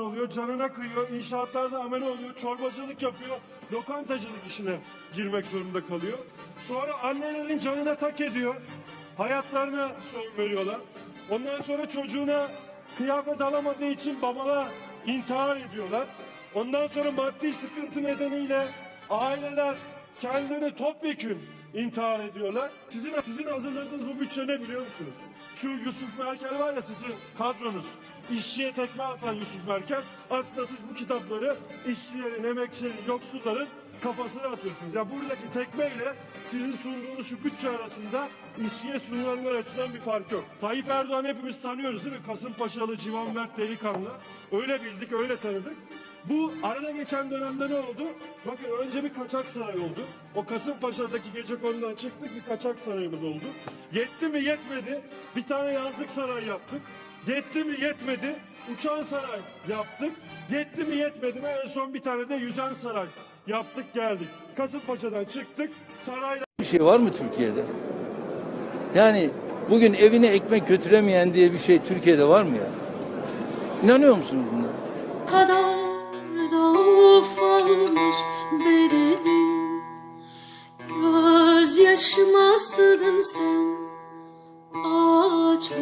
oluyor, canına kıyıyor, inşaatlarda amele oluyor, çorbacılık yapıyor, lokantacılık işine girmek zorunda kalıyor. Sonra annelerin canına tak ediyor, hayatlarına son veriyorlar. Ondan sonra çocuğuna kıyafet alamadığı için babala intihar ediyorlar. Ondan sonra maddi sıkıntı nedeniyle aileler kendilerini topyekün intihar ediyorlar. Sizin sizin hazırladığınız bu bütçe ne biliyor musunuz? Şu Yusuf Merkel var ya sizin kadronuz. İşçiye tekme atan Yusuf Merkel. Aslında siz bu kitapları işçilerin, emekçilerin, yoksulların kafasına atıyorsunuz. Ya buradaki tekmeyle sizin sunduğunuz şu bütçe arasında işçiye sunulanlar açısından bir fark yok. Tayyip Erdoğan hepimiz tanıyoruz değil mi? Kasımpaşalı, civanvert delikanlı. Öyle bildik, öyle tanıdık. Bu arada geçen dönemde ne oldu? Bakın önce bir kaçak saray oldu. O Kasımpaşa'daki gece konudan çıktık bir kaçak sarayımız oldu. Yetti mi yetmedi. Bir tane yazlık saray yaptık. Yetti mi yetmedi. Uçan saray yaptık. Yetti mi yetmedi mi en son bir tane de yüzen saray yaptık geldik. Kasımpaşa'dan çıktık sarayla bir şey var mı Türkiye'de? Yani bugün evine ekmek götüremeyen diye bir şey Türkiye'de var mı ya? İnanıyor musunuz buna? kadar da ufalmış bedenim. Gözyaşıma sığdın sen ağaçlı